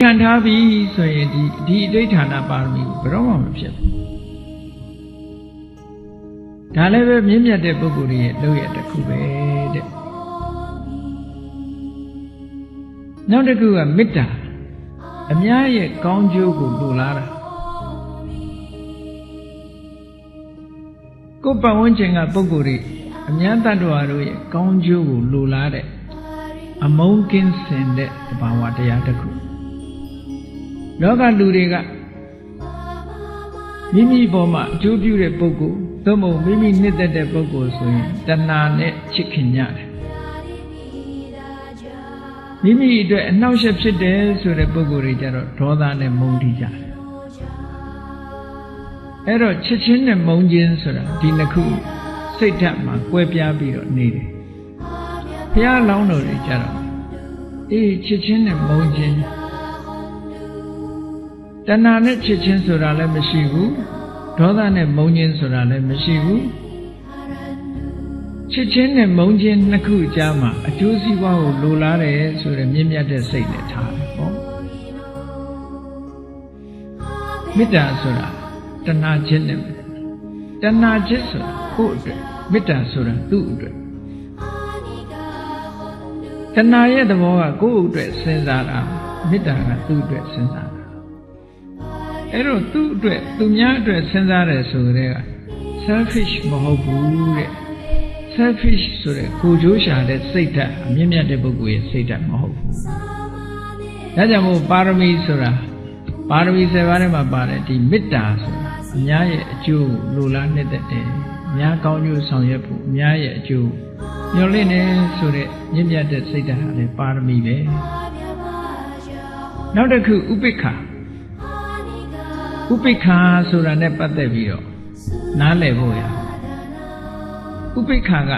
ခံထားပြီဆိုရင်ဒီဒီအဋိဋ္ဌာဏပါရမီကိုဘယ်တော့မှမဖြစ်ဘူးဒါလည်းပဲမြင့်မြတ်တဲ့ပုဂ္ဂိုလ်ရဲ့လုပ်ရတစ်ခုပဲတဲ့နောက်တစ်ခုကမေတ္တာအများရဲ့ကောင်းကျိုးကိုလိုလားတာကိုယ်ပတ်ဝန်းကျင်ကပုဂ္ဂိုလ်တွေအများတ attva တို့ရဲ့ကောင်းကျိုးကိုလိုလားတဲ့အမုန်းကင်းစင်တဲ့သဘာဝတရားတစ်ခု လောကလူတွေကမိမိပေါ်မှာအကျိုးပြုတဲ့ပုဂ္ဂိုလ်သို့မဟုတ်မိမိနှစ်သက်တဲ့ပုဂ္ဂိုလ်ဆိုရင်တဏှာနဲ့ချစ်ခင်ကြတယ်မိမိအတွက်အနှောက်အယှက်ဖြစ်တယ်ဆိုတဲ့ပုဂ္ဂိုလ်တွေကြတော့ဒေါသနဲ့မုန်းတိကြတယ်အဲ့တော့ချစ်ချင်းနဲ့မုန်းခြင်းဆိုတာဒီနှစ်ခုစိတ်ဓာတ်မှာကွဲပြားပြီးတော့နေတယ်ဘုရားလောင်းတော်တွေကြတော့အေးချစ်ချင်းနဲ့မုန်းခြင်း တဏှာနဲ့ချစ်ချင်းဆိုတာလည်းမရှိဘူးဒေါသနဲ့မုန်းခြင်းဆိုတာလည်းမရှိဘူးချစ်ချင်းနဲ့မုန်းခြင်းနှစ်ခုကြားမှာအကျိုးစီးပွားကိုလိုလားတယ်ဆိုတဲ့မြင့်မြတ်တဲ့စိတ်နဲ့ထားတယ်ပေါ့မေတ္တာဆိုတာတဏှာချင်းနဲ့တဏှာချင်းဆိုတာကိုယ့်အတွက်မေတ္တာဆိုတာသူ့အတွက်တဏှာရဲ့သဘောကကိုယ့်အတွက်စဉ်းစားတာမေတ္တာကသူ့အတွက်စဉ်းစားတာ အဲ့တော့သူ့အတွက်သူများအတွက်စဉ်းစားတယ်ဆိုကြတဲ့က selfish မဟုတ်ဘူးတဲ့ selfish ဆိုတဲ့ကိုကြိုးရှာတဲ့စိတ်ဓာတ်အမြင့်မြတ်တဲ့ပုဂ္ဂိုလ်ရဲ့စိတ်ဓာတ်မဟုတ်ဘူး။ဒါကြောင့်မို့ပါရမီဆိုတာပါရမီ7ပါးထဲမှာပါတယ်ဒီမေတ္တာဆိုတာအများရဲ့အကျိုးလိုလားနှစ်သက်တယ်။အများကောင်းကျိုးဆောင်ရွက်ဖို့အများရဲ့အကျိုးညှော်လင့်နေဆိုတဲ့မြင့်မြတ်တဲ့စိတ်ဓာတ်ဟာလည်းပါရမီပဲ။နောက်တစ်ခုဥပိ္ပခာ ဥပိ္ပခာဆိုတာနဲ့ပတ်သက်ပြီးတော့နားလည်ဖို့ရဥပိ္ပခာက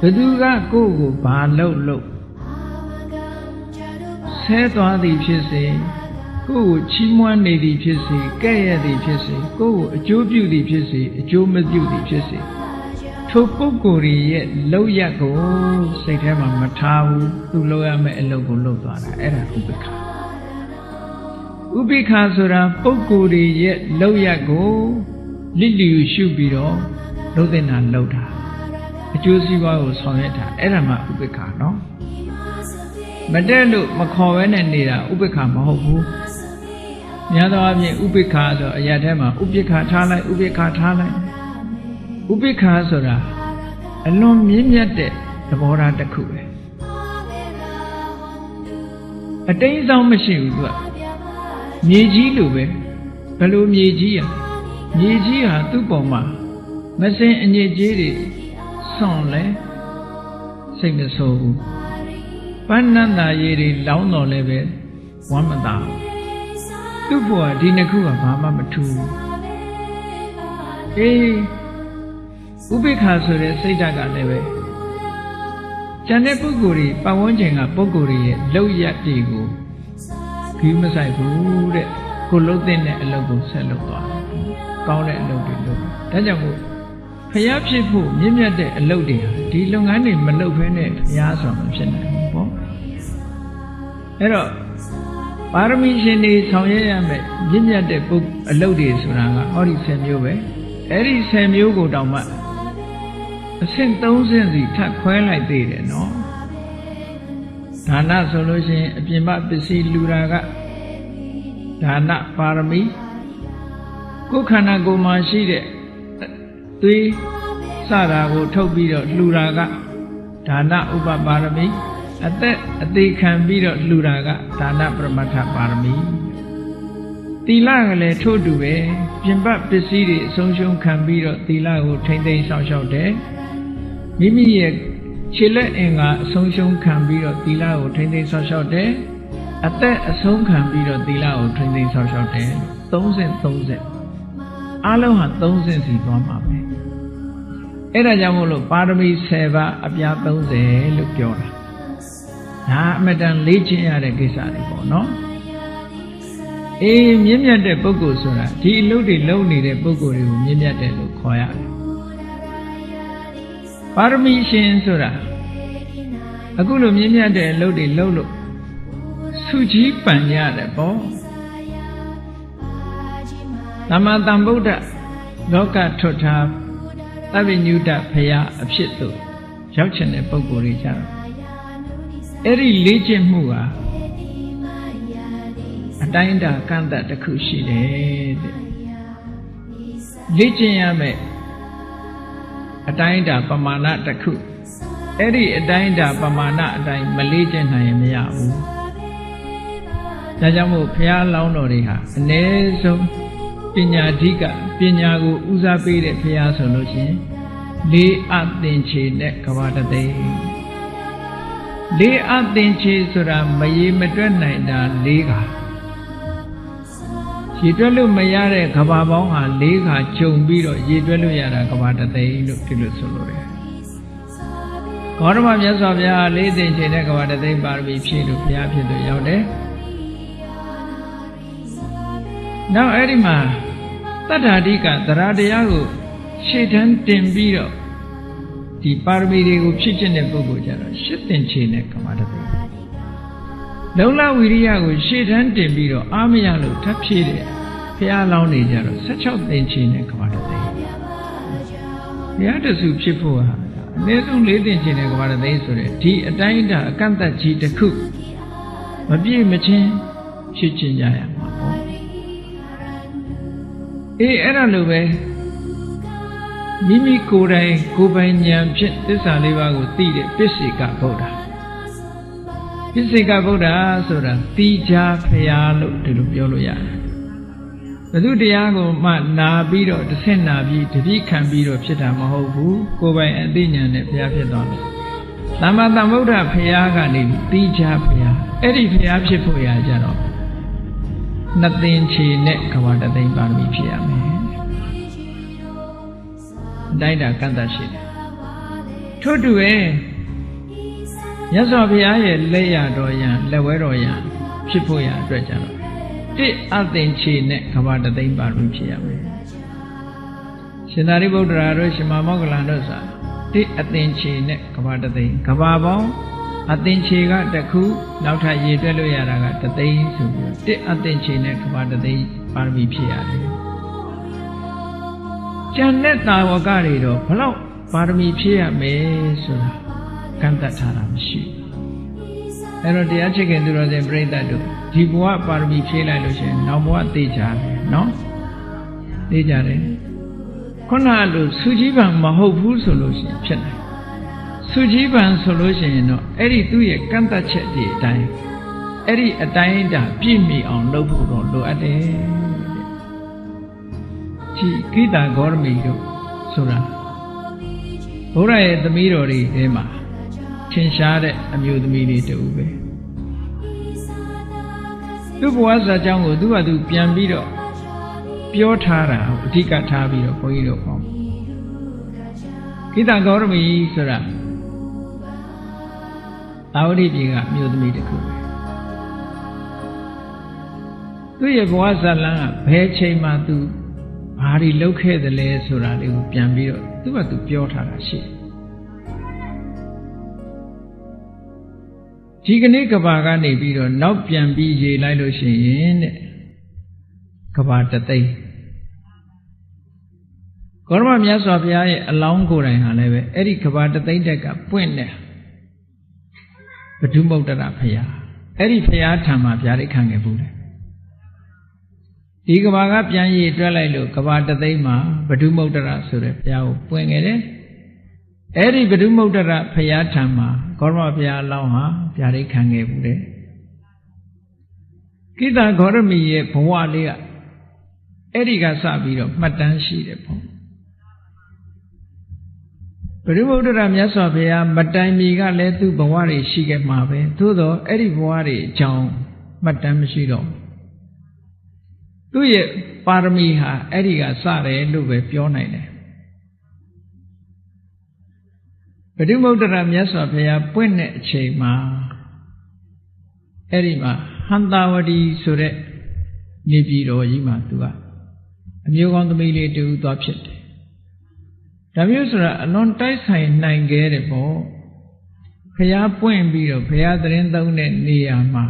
ဘသူကကိုယ့်ကိုဘာလုပ်လို့ဆဲသွားသည်ဖြစ်စေကိုယ့်ကိုချီးမွမ်းနေသည်ဖြစ်စေကဲ့ရဲ့သည်ဖြစ်စေကိုယ့်ကိုအကျိုးပြုသည်ဖြစ်စေအကျိုးမပြုသည်ဖြစ်စေထိုပုဂ္ဂိုလ်ရဲ့လောက်ရကိုစိတ်ထဲမှာမထားဘူးသူလုပ်ရမယ့်အလုပ်ကိုလုပ်သွားတာအဲ့ဒါဥပိ္ပခာ ဥပိ္ပခာဆိုတာပုဂ္ဂိုလ်ရဲ့လောက်ရကိုလစ်လျူရှုပြီးတော့လှုပ်တဲ့နာလှုပ်တာအကျိုးစီးပွားကိုဆောင်ရွက်တာအဲ့ဒါမှဥပိ္ပခာနော်မတက်လို့မခေါ်ဘဲနဲ့နေတာဥပိ္ပခာမဟုတ်ဘူးများသောအားဖြင့်ဥပိ္ပခာဆိုအရာထဲမှာဥပိ္ပခာထားလိုက်ဥပိ္ပခာထားလိုက်ဥပိ္ပခာဆိုတာအလွန်မြင့်မြတ်တဲ့သဘောထားတစ်ခုပဲအတိမ်ဆောင်မရှိဘူးသူက မြေကြီးလိုပဲဘယ်လိုမြေကြီးอ่ะမြေကြီးဟာသူ့ပုံမှာမစင်အညစ်အကြေးတွေဆွန့်လဲစိတ်မဆိုးဘူးပန်းနန္တာရည်တွေလောင်းတော်လဲပဲဝမ်းမသာဘူးသူ့ဘဝဒီနှစ်ခုကဘာမှမထူးဘူးအေးဥပိ္ပခာဆိုတဲ့စိတ်ဓာတ်ကလည်းပဲကျန်တဲ့ပုဂ္ဂိုလ်တွေပတ်ဝန်းကျင်ကပုဂ္ဂိုလ်တွေရဲ့လောက်ရတွေကို ခီးမဆိုင်ဘူးတဲ့ကိုလှုပ်တဲ့အလုပ်ကိုဆက်လုပ်သွားတယ်ကောင်းတဲ့အလုပ်တွေလုပ်တယ်ဒါကြောင့်မို့ဖျားဖြစ်ဖို့မြင့်မြတ်တဲ့အလုပ်တွေဟာဒီလုပ်ငန်းတွေမလုပ်ဘဲနဲ့ဖျားဆိုတာမဖြစ်နိုင်ဘူးပေါ့အဲ့တော့ပါရမီရှင်တွေဆောင်ရွက်ရမယ်မြင့်မြတ်တဲ့ပုဂ္ဂအလုပ်တွေဆိုတာကဟောဒီ10မျိုးပဲအဲ့ဒီ10မျိုးကိုတောင်မှအဆင့်30စီထပ်ခွဲလိုက်သေးတယ်နော် ဒါနဆိုလို့ရှိရင်အပြင်မပစ္စည်းလူတာကဒါနပါရမီကိုယ်ခန္ဓာကိုယ်မှာရှိတဲ့သွေးစတာကိုထုတ်ပြီးတော့လှူတာကဒါနဥပပါရမီအသက်အသေးခံပြီးတော့လှူတာကဒါနပရမတ္ထပါရမီသီလကလည်းထို့တူပဲပြင်ပပစ္စည်းတွေအဆုံးရှုံးခံပြီးတော့သီလကိုထိမ့်သိမ်းဆောင်ရှောက်တယ်မိမိရဲ့ ခြေလက်အင်္ဂါအဆုံးရှုံးခံပြီးတော့သီလကိုထိမ့်သိမ်းဆောင်ရှောက်တယ်အသက်အဆုံးခံပြီးတော့သီလကိုထိမ့်သိမ်းဆောင်ရှောက်တယ်30 30အားလုံးဟာ30စီသွားမှာပဲအဲ့ဒါကြောင့်မို့လို့ပါရမီ10ပါးအပြား30လို့ပြောတာဒါအမတန်လေ့ကျင့်ရတဲ့ကိစ္စတွေပေါ့နော်အေးမြင့်မြတ်တဲ့ပုဂ္ဂိုလ်ဆိုတာဒီအလုပ်တွေလုပ်နေတဲ့ပုဂ္ဂိုလ်တွေကိုမြင့်မြတ်တယ်လို့ခေါ်ရတယ် ပါရမီရှင်ဆိုတာအခုလိုမြင့်မြတ်တဲ့အလုပ်တွေလုပ်လို့ဆစုကြီးပန်ရတယ်ပေါ့သမ္မာသမ္ဗုဒ္ဓလောကထွတ်ထားသဗ္ဗညုတဖရာအဖြစ်သို့ရောက်ချင်တဲ့ပုံကိုယ်တွေကြတော့အဲ့ဒီလေ့ကျင့်မှုဟာအတိုင်းအတာကန့်သက်တစ်ခုရှိတယ်တဲ့လေ့ကျင့်ရမယ် အတိုင်းအတာပမာဏတစ်ခုအဲ့ဒီအတိုင်းအတာပမာဏအတိုင်းမလေ့ကျင့်နိုင်ရင်မရဘူးဒါကြောင့်မို့ဘုရားလောင်းတော်တွေဟာအ ਨੇ ဆုံးပညာဓိကပညာကိုဦးစားပေးတဲ့ဘုရားဆိုလို့ရှိရင်လေးအသင်္ချေနဲ့ကဘာတသိန်းလေးအသင်္ချေဆိုတာမရေမတွက်နိုင်တာလေးခါ ရေတွက်လို့မရတဲ့ကဘာပေါင်းဟာလေးခါဂျုံပြီးတော့ရေတွက်လို့ရတာကဘာတသိန်းလို့ဒီလိုဆိုလို့ရတယ်ဂေါတမမြတ်စွာဘုရားလေးသိင်ချေတဲ့ကဘာတသိန်းပါရမီဖြည့်လို့ဘုရားဖြစ်လို့ရောက်တယ်နောက်အဲ့ဒီမှာတတ္ထာဓိကသရတရားကိုရှေ့တန်းတင်ပြီးတော့ဒီပါရမီတွေကိုဖြည့်ကျင့်တဲ့ပုဂ္ဂိုလ်ကြတော့ရှစ်တင်ချေနဲ့ကမ္မတပိ လုံလဝိရိယကိုရှေ့တန်းတင်ပြီးတော့အာမရလို့ထပ်ဖြည့်တဲ့ဘုရားလောင်းနေကြတော့16တင်ချေနဲ့ကမ္မတပိဘုရားတဆူဖြစ်ဖို့ဟာအနည်းဆုံး၄တင်ချေနဲ့ကမ္မတပိဆိုတဲ့ဒီအတိုင်းအတာအကန့်အသတ်ကြီးတစ်ခုမပြည့်မချင်းဖြစ်ကျင်ကြရမှာပေါ့အေးအဲ့ဒါလိုပဲမိမိကိုယ်တိုင်ကိုယ်ပိုင်ဉာဏ်ဖြင့်သစ္စာလေးပါးကိုသိတဲ့ပစ္စေကဗုဒ္ဓ ပစ္စေကဗုဒ္ဓဆိုတာတိကြဖရာလို့ဒီလိုပြောလို့ရတယ်ဘု து တရားကိုမှနာပြီးတော့တစ်ဆင့်နာပြီးတပိခံပြီးတော့ဖြစ်တာမဟုတ်ဘူးကိုယ်ပိုင်အသိဉာဏ်နဲ့ဘုရားဖြစ်သွားတယ်သမ္မာသမ္ဗုဒ္ဓဖရာကနေတိကြဖရာအဲ့ဒီဖရာဖြစ်ဖို့ရကြတော့နှစ်သင်ချေနဲ့ကဘာတသိန်းပါရမီဖြစ်ရမယ်အတိုင်းတာကန့်တတ်ရှိတယ်ထို့တူရဲ့ မြတ်စွာဘုရားရဲ့လက်ရတော်ရန်လက်ဝဲတော်ရန်ဖြစ်ဖို့ရအတွက်ကြတော့တိအသင်ချေနဲ့ကဘာတသိန်းပါရမီဖြစ်ရမယ်ရှင်သာရိပုတ္တရာတို့ရှင်မမောဂလန်တို့ဆိုတိအသင်ချေနဲ့ကဘာတသိန်းကဘာပေါင်းအသင်ချေကတခုနောက်ထပ်ရေတွက်လို့ရတာကတသိန်းဆိုပြီးတစ်အသင်ချေနဲ့ကဘာတသိန်းပါရမီဖြစ်ရတယ်ကျန်တဲ့တာဝကတွေတော့ဘလောက်ပါရမီဖြည့်ရမယ်ဆိုတာ ကန့်သတ်ထားတာမရှိဘူးအဲ့တော့တရားချစ်ခင်သူတော်စင်ပြိဿတ်တို့ဒီဘဝပါရမီဖြည့်လိုက်လို့ရှိရင်နောက်ဘဝသိကြတယ်နော်သိကြတယ်ခုနကလိုစူကြီးပံမဟုတ်ဘူးဆိုလို့ရှိရင်ဖြစ်နိုင်စူကြီးပံဆိုလို့ရှိရင်တော့အဲ့ဒီသူ့ရဲ့ကန့်သတ်ချက်တွေအတိုင်းအဲ့ဒီအတိုင်းတာပြည့်မီအောင်လုပ်ဖို့တော့လိုအပ်တယ်ကြည်ကိတာဂေါရမီတို့ဆိုတာဘုရားရဲ့သမီးတော်တွေထဲမှာ ထင်ရှားတဲ့အမျိုးသမီးတွေတူပဲသူ့ဘဝစာကြောင်းကိုသူ့ဟာသူပြန်ပြီးတော့ပြောထားတာအဓိကထားပြီးတော့ဘုန်းကြီးတို့ပေါ့ကိတာဂေါရမီဆိုတာသာဝတိပြည်ကအမျိုးသမီးတစ်ခုပဲသူ့ရဲ့ဘဝဇာလန်းကဘယ်ချိန်မှသူဘာတွေလုပ်ခဲ့သလဲဆိုတာလေးကိုပြန်ပြီးတော့သူ့ဘာသူပြောထားတာရှိတယ် ဒီကနေ့ကဘာကနေပြီးတော့နောက်ပြန်ပြီးရေလိုက်လို့ရှိရင်တဲ့ကဘာတသိန်းကောရမမြတ်စွာဘုရားရဲ့အလောင်းကိုယ်တိုင်ဟာလည်းပဲအဲ့ဒီကဘာတသိန်းတက်ကပွင့်တယ်ဘဒုမုတ်တရဖရာအဲ့ဒီဖရာထံမှာဗျာဒိတ်ခံခဲ့ဘူးတယ်ဒီကဘာကပြန်ရည်တွက်လိုက်လို့ကဘာတသိန်းမှာဘဒုမုတ်တရဆိုတဲ့ဘုရားကိုပွင့်ခဲ့တယ် အဲ့ဒီဘဒုမုတ်တရဘုရားထံမှာဂေါရမဘုရားအလောင်းဟာဗျာဒိတ်ခံခဲ့ဘူးတယ်ကိတဂေါရမီရဲ့ဘဝလေးကအဲ့ဒီကစပြီးတော့မှတ်တမ်းရှိတယ်ပေါ့ဘုရားဗုဒ္ဓရမြတ်စွာဘုရားမတိုင်မီကလည်းသူ့ဘဝတွေရှိခဲ့မှာပဲသို့တော့အဲ့ဒီဘဝတွေအကြောင်းမှတ်တမ်းမရှိတော့သူ့ရဲ့ပါရမီဟာအဲ့ဒီကစတယ်လို့ပဲပြောနိုင်တယ် ဘုရားဗုဒ္ဓရမြတ်စွာဘုရားပွင့်တဲ့အချိန်မှာအဲ့ဒီမှာဟန္တာဝတီဆိုတဲ့နေပြည်တော်ကြီးမှာသူကအမျိုးကောင်းသမီးလေးတူသွားဖြစ်တယ်ဒါမျိုးဆိုတာအလွန်တိုက်ဆိုင်နိုင်ခဲ့တယ်ပေါ့ဖះပွင့်ပြီးတော့ဖះသတင်းသုံးတဲ့နေရာမှာ